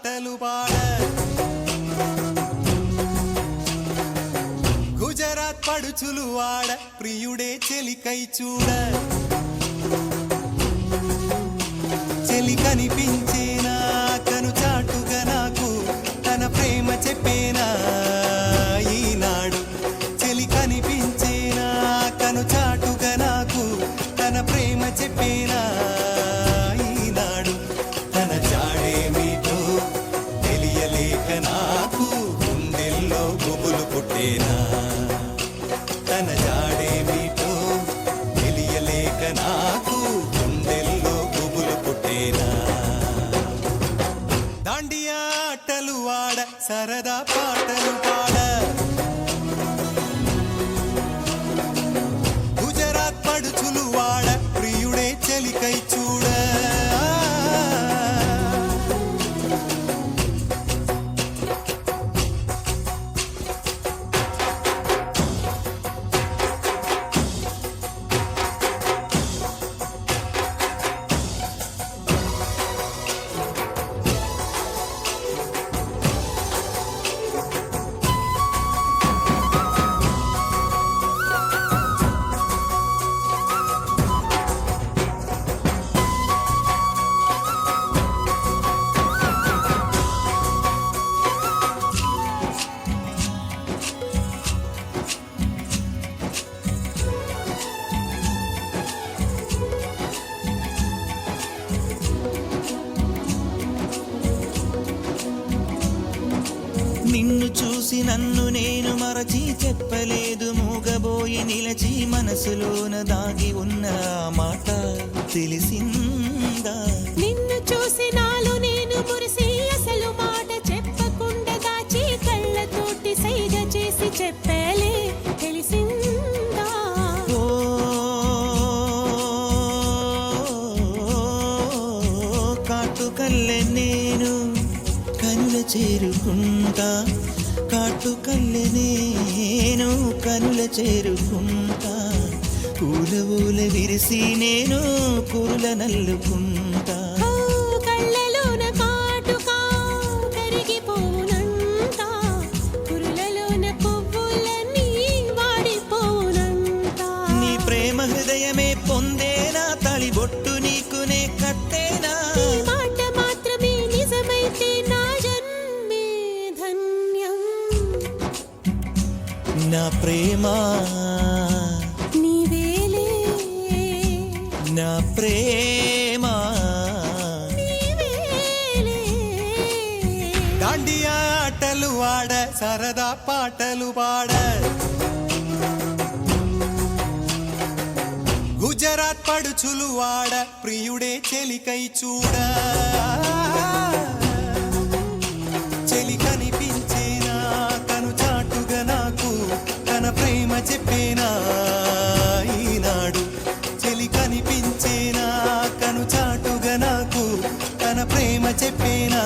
పాటలు పాడ. గుజరాత్ పడుచులు వాడ ప్రియుడే చెలికై చూడ. చెలి కనిపించేనా గుండెల్లో గుబులు పుట్టేనా తన జాడేమిటో తెలియలేక నాకు గుండెల్లో గుబులు పుట్టేనా. దాండియా ఆటలు వాడ సరదా పాటలు పాడ నిన్ను చూసి నన్ను నేను మరచి చెప్పలేదు. మూగబోయి నిలచి మనసులోన దాగి ఉన్న మాట తెలిసిందా? నిన్ను చూసి నాలో నేను మురిసి అసలు మాట చెప్పకుండా దాచి కళ్ళతోటి సైగ చేసి చెప్ప చేరుకుంటా. కాటుకల్లె నేను కనుల చేరుకుంటా. పూల ఊల విరిసి నేను కురుల నల్లుకుంటా. ప్రేమ హృదయమే పొందేనా? తళిబొట్టు నీకునే కట్టేనా? నా ప్రేమ. నీవేలే నా ప్రేమ. ఆటలు వాడ సరదా పాటలు పాడ. గుజరాత్ పడుచులు వాడ ప్రియుడే చెలికై చూడ. చెలి பேனா